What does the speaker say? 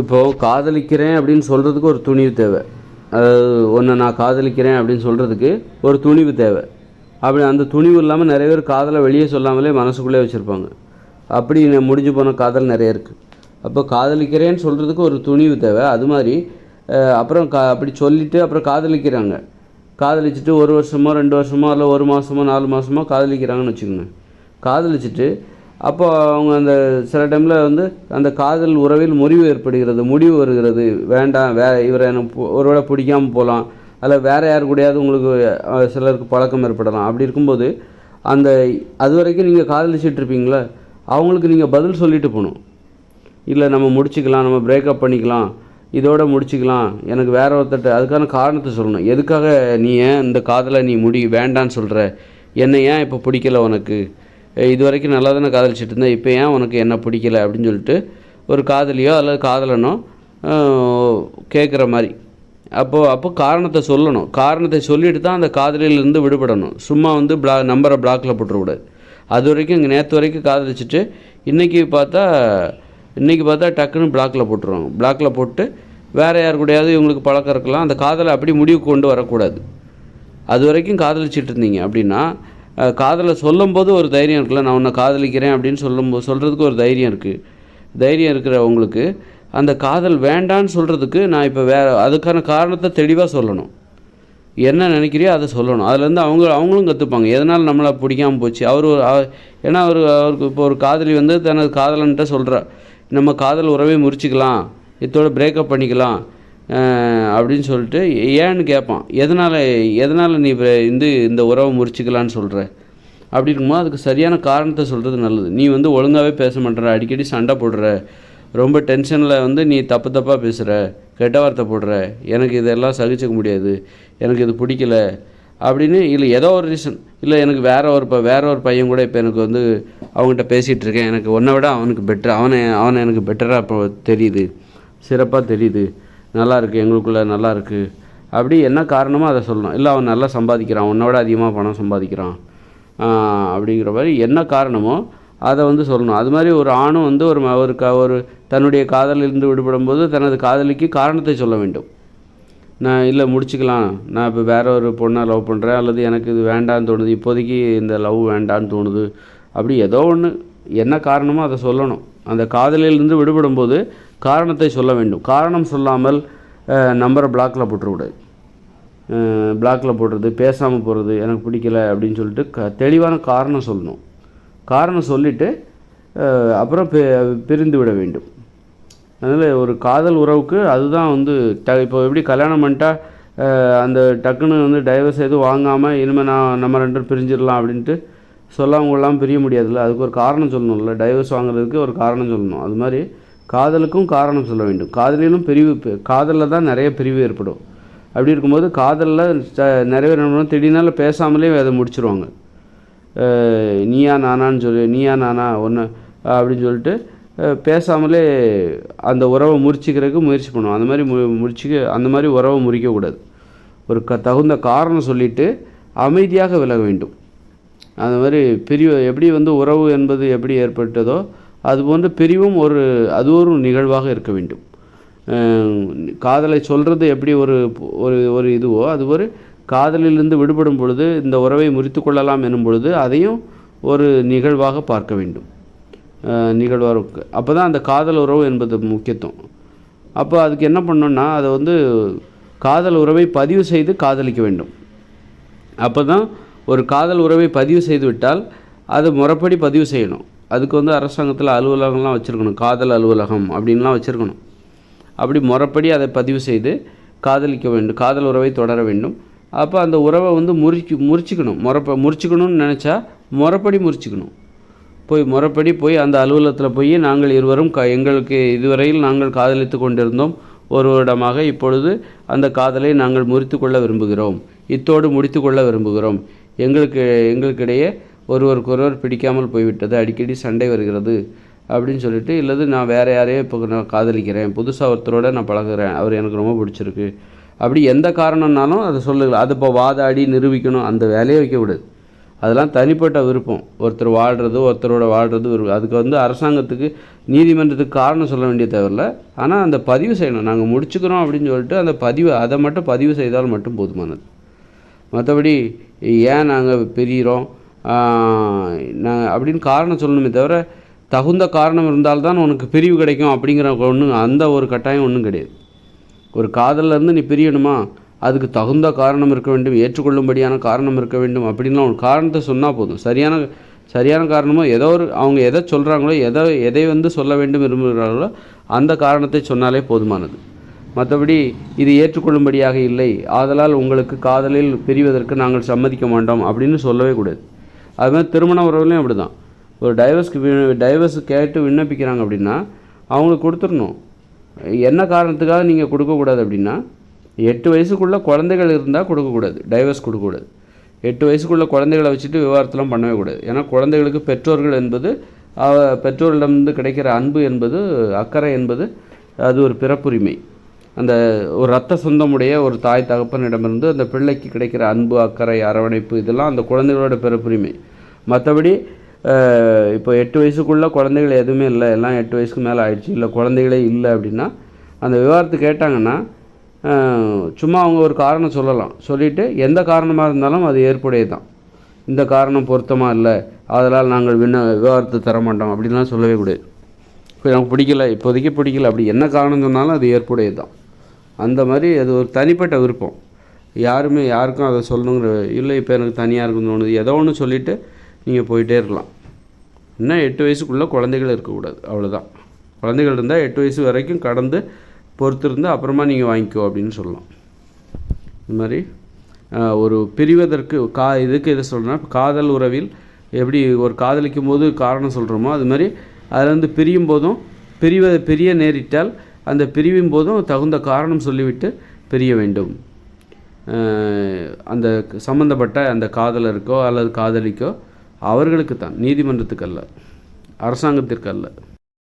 இப்போது காதலிக்கிறேன் அப்படின்னு சொல்கிறதுக்கு ஒரு துணிவு தேவை. அதாவது ஒன்றை நான் காதலிக்கிறேன் அப்படின்னு சொல்கிறதுக்கு ஒரு துணிவு தேவை. அப்படி அந்த துணிவு இல்லாமல் நிறைய பேர் காதலை வெளியே சொல்லாமலே மனசுக்குள்ளே வச்சுருப்பாங்க. அப்படி முடிஞ்சு போன காதல் நிறைய இருக்குது அப்போ காதலிக்கிறேன்னு சொல்கிறதுக்கு ஒரு துணிவு தேவை. அது மாதிரி அப்புறம் கா அப்படி சொல்லிவிட்டு அப்புறம் காதலிக்கிறாங்க. காதலிச்சுட்டு ஒரு வருஷமோ ரெண்டு வருஷமோ இல்லை ஒரு மாதமோ நாலு மாதமோ காதலிக்கிறாங்கன்னு வச்சுக்கோங்க. காதலிச்சுட்டு அப்போ அவங்க அந்த சில டைமில் வந்து அந்த காதல் உறவில் முறிவு ஏற்படுகிறது முடிவு வருகிறது. வேண்டாம் வே இவரை எனக்கு ஒருவேளை பிடிக்காமல் போகலாம். அல்ல வேறு யார் கூடயாவது உங்களுக்கு சிலருக்கு பழக்கம் ஏற்படலாம். அப்படி இருக்கும்போது அந்த அது வரைக்கும் நீங்கள் காதலிச்சிட்டு இருப்பீங்களே அவங்களுக்கு நீங்கள் பதில் சொல்லிட்டு போகணும். இல்லை நம்ம முடிச்சுக்கலாம் நம்ம பிரேக்கப் பண்ணிக்கலாம் இதோட முடிச்சுக்கலாம். எனக்கு வேற ஒருத்தட்ட அதுக்கான காரணத்தை சொல்லணும். எதுக்காக நீ ஏன் இந்த காதலை நீ முடி வேண்டான்னு சொல்கிற என்னை ஏன் இப்போ பிடிக்கல உனக்கு? இது வரைக்கும் நல்லா தானே காதலிச்சிட்டு இருந்தேன் இப்போ ஏன் உனக்கு என்ன பிடிக்கல அப்படின்னு சொல்லிட்டு ஒரு காதலியோ அல்லது காதலனோ கேட்குற மாதிரி. அப்போது அப்போ காரணத்தை சொல்லணும். காரணத்தை சொல்லிட்டு தான் அந்த காதலியிலேருந்து விடுபடணும். சும்மா வந்து பிளா நம்பரை பிளாக்கில் போட்டுறக்கூடாது. அது வரைக்கும் இங்கே நேற்று வரைக்கும் காதலிச்சுட்டு இன்றைக்கி பார்த்தா இன்றைக்கி பார்த்தா டக்குன்னு பிளாக்கில் போட்டுருவாங்க பிளாக்கில் போட்டு வேறு யார் கூடயாவது இவங்களுக்கு பழக்கம் இருக்கலாம். அந்த காதலை அப்படி முடிவுக்கு கொண்டு வரக்கூடாது. அது வரைக்கும் காதலிச்சிட்டு இருந்தீங்க அப்படின்னா காதலை சொல்லும்போது ஒரு தைரியம் இருக்குல்ல நான் உன்னை காதலிக்கிறேன் அப்படின்னு சொல்லும்போது சொல்கிறதுக்கு ஒரு தைரியம் இருக்குது தைரியம் இருக்கிறவங்களுக்கு அந்த காதல் வேண்டான்னு சொல்கிறதுக்கு நான் இப்போ வேறு அதுக்கான காரணத்தை தெளிவாக சொல்லணும். என்ன நினைக்கிறியோ அதை சொல்லணும். அதுலேருந்து அவங்க அவங்களும் கற்றுப்பாங்க எதனால் நம்மளை பிடிக்காம போச்சு? அவர் ஒரு ஏன்னா அவர் அவருக்கு இப்போ ஒரு காதலி வந்து தனது காதலன்ட்ட சொல்கிறா நம்ம காதல் உறவை முறிச்சிக்கலாம் இதோட பிரேக்கப் பண்ணிக்கலாம். அப்படின்னு சொல்லிட்டு ஏன்னு கேட்பான் எதனால் எதனால் நீ இப்ப இந்த இந்த உறவை முறிச்சிக்கலான்னு சொல்கிற அப்படி இருக்கும்போது அதுக்கு சரியான காரணத்தை சொல்கிறது நல்லது. நீ வந்து ஒழுங்காகவே பேச மாட்டேற அடிக்கடி சண்டை போடுற ரொம்ப டென்ஷனில் வந்து நீ தப்பு தப்பாக பேசுகிற கெட்ட வார்த்தை போடுற எனக்கு இதெல்லாம் சகிச்சிக்க முடியாது எனக்கு இது பிடிக்கல அப்படின்னு இல்லை ஏதோ ஒரு ரீசன் இல்லை எனக்கு வேற ஒரு ப வேற ஒரு பையன் கூட இப்போ எனக்கு வந்து அவங்ககிட்ட பேசிகிட்டு இருக்கேன். எனக்கு ஒன்றை விட அவனுக்கு பெட்டர் அவனை அவனை எனக்கு பெட்டராக இப்போ தெரியுது. சிறப்பாக தெரியுது. நல்லா இருக்குது எங்களுக்குள்ளே நல்லா இருக்குது அப்படி என்ன காரணமோ அதை சொல்லணும். இல்லை அவன் நல்லா சம்பாதிக்கிறான் உன்னோட அதிகமாக பணம் சம்பாதிக்கிறான். அப்படிங்கிற மாதிரி என்ன காரணமோ அதை வந்து சொல்லணும். அது மாதிரி ஒரு ஆணும் வந்து ஒரு ஒரு க ஒரு தன்னுடைய காதலிலிருந்து விடுபடும் போது தனது காதலிக்கு காரணத்தை சொல்ல வேண்டும். நான் இல்லை முடிச்சுக்கலாம். நான் இப்போ வேற ஒரு பொண்ணை லவ் பண்ணுறேன் அல்லது எனக்கு இது வேண்டான்னு தோணுது இப்போதைக்கு இந்த லவ் வேண்டான்னு தோணுது. அப்படி ஏதோ ஒன்று என்ன காரணமோ அதை சொல்லணும். அந்த காதலிலிருந்து விடுபடும் போது காரணத்தை சொல்ல வேண்டும். காரணம் சொல்லாமல் நம்பரை பிளாக்கில் போட்டுறக்கூடாது பிளாக்கில் போடுறது பேசாமல் போகிறது எனக்கு பிடிக்கல அப்படின்னு சொல்லிட்டு க தெளிவான காரணம் சொல்லணும். காரணம் சொல்லிவிட்டு அப்புறம் பிரிந்து விட வேண்டும். அதனால் ஒரு காதல் உறவுக்கு அதுதான் வந்து ட இப்போ எப்படி கல்யாணம் பண்ணிட்டா அந்த டக்குன்னு வந்து டைவர்ஸ் எதுவும் வாங்காமல் இனிமேல் நான் நம்ம ரெண்டு பேரும் பிரிஞ்சிடலாம் அப்படின்ட்டு சொல்லாம கொள்ளாமல் பிரிய முடியாதுல்ல. அதுக்கு ஒரு காரணம் சொல்லணும்ல. டைவர்ஸ் வாங்குறதுக்கு ஒரு காரணம் சொல்லணும். அது மாதிரி காதலுக்கும் காரணம் சொல்ல வேண்டும். காதலிலும் பிரிவு காதலில் தான் நிறைய பிரிவு ஏற்படும். அப்படி இருக்கும்போது காதலில் நிறைய பேர் என்ன பண்ணுவாங்க, திடீர்னால பேசாமலே அதை முடிச்சிருவாங்க. நீயா நானான்னு சொல்லி நீயா நானா ஒன்று அப்படின்னு சொல்லிட்டு பேசாமலே அந்த உறவை முறிச்சிக்கிறதுக்கு முயற்சி பண்ணுவோம் அந்த மாதிரி மு முறிச்சிக்க அந்த மாதிரி உறவை முறிக்கக்கூடாது. ஒரு க தகுந்த காரணம் சொல்லிவிட்டு அமைதியாக விலக வேண்டும். அந்த மாதிரி பிரிவு எப்படி வந்து உறவு என்பது எப்படி ஏற்பட்டதோ அதுபோன்ற பிரிவும் ஒரு அது ஒரு நிகழ்வாக இருக்க வேண்டும். காதலை சொல்கிறது எப்படி ஒரு ஒரு ஒரு இதுவோ அது ஒரு காதலிலிருந்து விடுபடும் பொழுது இந்த உறவை முறித்து கொள்ளலாம் எனும் பொழுது அதையும் ஒரு நிகழ்வாக பார்க்க வேண்டும். நிகழ்வாக அப்போ தான் அந்த காதல் உறவு என்பது முக்கியத்துவம். அப்போ அதுக்கு என்ன பண்ணோன்னா அதை வந்து காதல் உறவை பதிவு செய்து காதலிக்க வேண்டும். அப்போ தான் ஒரு காதல் உறவை பதிவு செய்து விட்டால் அது முறைப்படி பதிவு செய்யணும். அதுக்கு வந்து அரசாங்கத்தில் அலுவலகம்லாம் வச்சுருக்கணும். காதல் அலுவலகம் அப்படின்லாம் வச்சுருக்கணும். அப்படி முறைப்படி அதை பதிவு செய்து காதலிக்க வேண்டும். காதல் உறவை தொடர வேண்டும். அப்போ அந்த உறவை வந்து முறிச்சு முறிச்சுக்கணும். முறப்ப முறிச்சுக்கணும்னு நினச்சா முறைப்படி முறிச்சுக்கணும். போய் முறைப்படி போய் அந்த அலுவலகத்தில் போய் நாங்கள் இருவரும் க எங்களுக்கு இதுவரையில் நாங்கள் காதலித்து கொண்டிருந்தோம். ஒரு வருடமாக இப்பொழுது அந்த காதலை நாங்கள் முறித்து கொள்ள விரும்புகிறோம். இத்தோடு முடித்து கொள்ள விரும்புகிறோம். எங்களுக்கு எங்களுக்கிடையே ஒருவருக்கொருவர் பிடிக்காமல் போய்விட்டது. அடிக்கடி சண்டை வருகிறது. அப்படின்னு சொல்லிட்டு இல்லது நான் வேறு யாரையோ இப்போ நான் காதலிக்கிறேன். புதுசாக ஒருத்தரோட நான் பழகுறேன். அவர் எனக்கு ரொம்ப பிடிச்சிருக்கு. அப்படி எந்த காரணம்னாலும் அதை சொல்லுங்கள். அது இப்போ வாதாடி நிரூபிக்கணும். அந்த வேலையை வைக்க விடுது அதெல்லாம் தனிப்பட்ட விருப்பம். ஒருத்தர் வாழ்கிறது ஒருத்தரோட வாழ்கிறது விருப்பம் அதுக்கு வந்து அரசாங்கத்துக்கு நீதிமன்றத்துக்கு காரணம் சொல்ல வேண்டிய தேவையில்ல. ஆனால் அந்த பதிவு செய்யணும். நாங்கள் முடிச்சுக்கிறோம் அப்படின்னு சொல்லிட்டு அந்த பதிவு அதை மட்டும் பதிவு செய்தால் மட்டும் போதுமானது. மற்றபடி ஏன் நாங்கள் பிரிகிறோம் நான் அப்படின்னு காரணம் சொல்லணுமே தவிர தகுந்த காரணம் இருந்தால்தான் உனக்கு பிரிவு கிடைக்கும் அப்படிங்கிற ஒன்றும் அந்த ஒரு கட்டாயம் ஒன்றும் கிடையாது. ஒரு காதல்ல இருந்து நீ பிரியணுமா? அதுக்கு தகுந்த காரணம் இருக்க வேண்டும் ஏற்றுக்கொள்ளும்படியான காரணம் இருக்க வேண்டும் அப்படின்லாம் ஒரு காரணத்தை சொன்னால் போதும். சரியான சரியான காரணமோ ஏதோ ஒரு அவங்க எதை சொல்கிறாங்களோ எதை எதை வந்து சொல்ல வேண்டும் விரும்புகிறார்களோ அந்த காரணத்தை சொன்னாலே போதுமானது. மற்றபடி இது ஏற்றுக்கொள்ளும்படியாக இல்லை. ஆதலால் உங்களுக்கு காதலில் பிரிவதற்கு நாங்கள் சம்மதிக்க மாட்டோம் அப்படின்னு சொல்லவே கூடாது. அது மாதிரி திருமண உறவுலையும் அப்படி தான் ஒரு டைவர்ஸ்க்கு டைவர்ஸ் கேட்டு விண்ணப்பிக்கிறாங்க அப்படின்னா அவங்களுக்கு கொடுத்துடணும். என்ன காரணத்துக்காக நீங்கள் கொடுக்கக்கூடாது அப்படின்னா எட்டு வயசுக்குள்ளே குழந்தைகள் இருந்தால் கொடுக்கக்கூடாது. டைவர்ஸ் கொடுக்கக்கூடாது. எட்டு வயசுக்குள்ள குழந்தைகளை வச்சுட்டு விவாகரத்துலாம் பண்ணவே கூடாது. ஏன்னா குழந்தைகளுக்கு பெற்றோர்கள் என்பது பெற்றோரிடமிருந்து கிடைக்கிற அன்பு என்பது அக்கறை என்பது அது ஒரு பிறப்புரிமை. அந்த ஒரு ரத்த சொந்தமுடைய ஒரு தாய் தகப்பனிடமிருந்து அந்த பிள்ளைக்கு கிடைக்கிற அன்பு அக்கறை அரவணைப்பு இதெல்லாம் அந்த குழந்தைகளோட பிறப்புரிமை மற்றபடி இப்போ எட்டு வயசுக்குள்ளே குழந்தைகள் எதுவுமே இல்லை. எல்லாம் எட்டு வயசுக்கு மேலே ஆயிடுச்சு. இல்லை குழந்தைகளே இல்லை அப்படின்னா அந்த விவகாரத்து கேட்டாங்கன்னா சும்மா அவங்க ஒரு காரணம் சொல்லலாம். சொல்லிவிட்டு எந்த காரணமாக இருந்தாலும் அது ஏற்புடையது தான் இந்த காரணம் பொருத்தமாக இல்லை. அதனால் நாங்கள் விண்ண விவகாரத்தை தர மாட்டோம். அப்படின்லாம் சொல்லவே கூடாது. இப்போ எனக்கு பிடிக்கல. இப்போதைக்கு பிடிக்கல. அப்படி என்ன காரணம் சொன்னாலும் அது ஏற்புடையது தான் அந்த மாதிரி அது ஒரு தனிப்பட்ட விருப்பம். யாருமே யாருக்கும் அதை சொல்லணுங்கிற இல்லை இப்போ எனக்கு தனியாக இருக்குன்னு தோணுது. ஏதோ ஒன்று சொல்லிவிட்டு நீங்கள் போயிட்டே இருக்கலாம். இன்னும் எட்டு வயசுக்குள்ளே குழந்தைகள் இருக்கக்கூடாது. அவ்வளோதான் குழந்தைகள் இருந்தால் எட்டு வயசு வரைக்கும் கடந்து பொறுத்திருந்து அப்புறமா நீங்கள் வாங்கிக்கோ அப்படின்னு சொல்லலாம். இந்த மாதிரி ஒரு பிரிவதற்கு கா இதுக்கு எது சொல்கிறேன்னா காதல் உறவில் எப்படி ஒரு காதலிக்கும் போது காரணம் சொல்கிறோமோ அது மாதிரி அதுலேருந்து பிரியும் போதும் பிரிவ பிரிய நேரிட்டால் அந்த பிரிவின் போதும் தகுந்த காரணம் சொல்லிவிட்டு பிரிய வேண்டும். அந்த சம்மந்தப்பட்ட அந்த காதலருக்கோ அல்லது காதலிக்கோ அவர்களுக்கு தான் நீதிமன்றத்துக்கு அல்ல அரசாங்கத்திற்கு அல்ல.